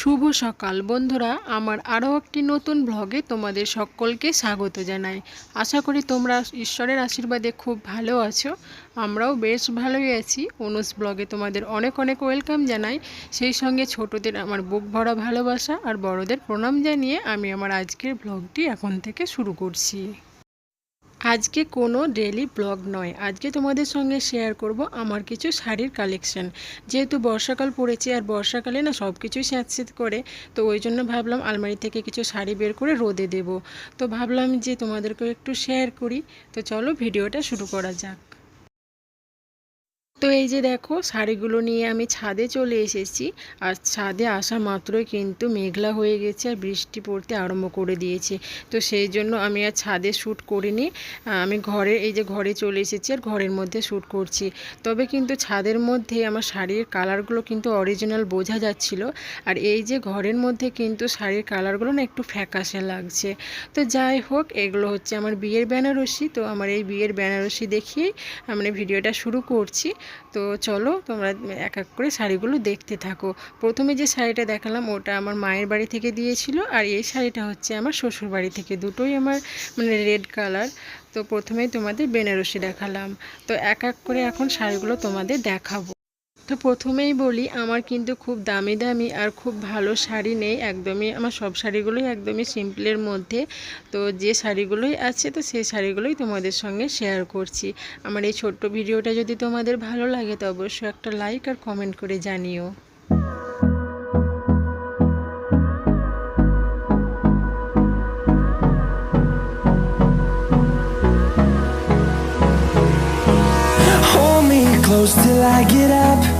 শুভ সকাল। বন্ধুরা, আমার আরও একটি নতুন ব্লগে তোমাদের সকলকে স্বাগত জানাই। আশা করি তোমরা ঈশ্বরের আশীর্বাদে খুব ভালো আছো। আমরাও বেশ ভালোই আছি। অনুষ ব্লগে তোমাদের অনেক অনেক ওয়েলকাম জানাই। সেই সঙ্গে ছোটদের আমার বুক ভরা ভালোবাসা আর বড়দের প্রণাম জানিয়ে আমি আমার আজকের ব্লগটি এখন থেকে শুরু করছি। আজকে কোনো ডেলি ব্লগ নয়। আজকে তোমাদের সঙ্গে শেয়ার করব আমার কিছু শাড়ির কালেকশন যেহেতু বর্ষাকাল পড়েছে আর বর্ষাকালে না সব কিছুই স্যাঁতস্যাঁত করে, তো ওই জন্য ভাবলাম আলমারি থেকে কিছু শাড়ি বের করে রোদে দেব। তো ভাবলাম যে তোমাদেরকে একটু শেয়ার করি। তো চলো ভিডিওটা শুরু করা যাক। তো এই যে দেখো, শাড়িগুলো নিয়ে আমি ছাদে চলে এসেছি। আর ছাদে আসা মাত্রই কিন্তু মেঘলা হয়ে গেছে আর বৃষ্টি পড়তে আরম্ভ করে দিয়েছে। তো সেই জন্য আমি আর ছাদে শ্যুট করিনি। আমি ঘরে, এই যে ঘরে চলে এসেছি আর ঘরের মধ্যে শ্যুট করছি। তবে কিন্তু ছাদের মধ্যে আমার শাড়ির কালারগুলো কিন্তু অরিজিনাল বোঝা যাচ্ছিল। আর এই যে ঘরের মধ্যে কিন্তু শাড়ির কালারগুলো না একটু ফ্যাকাশে লাগছে। তো যাই হোক, এগুলো হচ্ছে আমার বিয়ের বেনারসি। তো আমার এই বিয়ের বেনারসি দেখিয়েই মানে ভিডিওটা শুরু করছি। তো চলো তোমরা এক এক করে শাড়িগুলো দেখতে থাকো। প্রথমে যে শাড়িটা দেখালাম, ওটা আমার মায়ের বাড়ি থেকে দিয়েছিল আর এই শাড়িটা হচ্ছে আমার শ্বশুর বাড়ি থেকে। দুটোই আমার মানে রেড কালার। তো প্রথমেই তোমাদের বেনারসি দেখালাম। তো এক এক করে এখন শাড়িগুলো তোমাদের দেখাবো। তো প্রথমেই বলি, আমার কিন্তু খুব দামি দামি আর খুব ভালো শাড়ি নেই। একদমই আমার সব শাড়িগুলোই একদমই সিম্পলের মধ্যে। তো যে শাড়িগুলোই আছে, তো সেই শাড়িগুলোই তোমাদের সঙ্গে শেয়ার করছি। আমার এই ছোট্ট ভিডিওটা যদি তোমাদের ভালো লাগে, তো অবশ্যই একটা লাইক আর কমেন্ট করে জানিও। Close till I get up.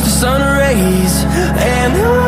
the sun rays and I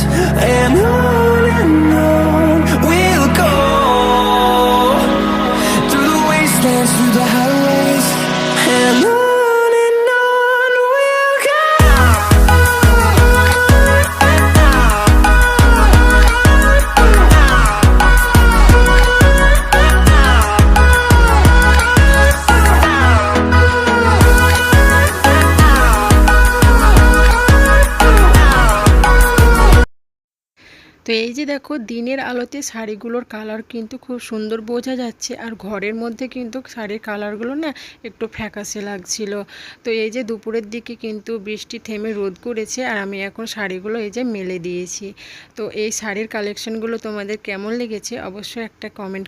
and I তো এই যে দেখো, দিনের আলোতে শাড়িগুলোর কালার কিন্তু খুব সুন্দর বোঝা যাচ্ছে। আর ঘরের মধ্যে কিন্তু শাড়ির কালারগুলো না একটু ফ্যাকাশে লাগছিল। তো এই যে দুপুরের দিকে কিন্তু বৃষ্টি থেমে রোদ করেছে, আর আমি এখন শাড়িগুলো এই যে মেলে দিয়েছি। তো এই শাড়ির কালেকশনগুলো তোমাদের কেমন লেগেছে? অবশ্যই একটা কমেন্ট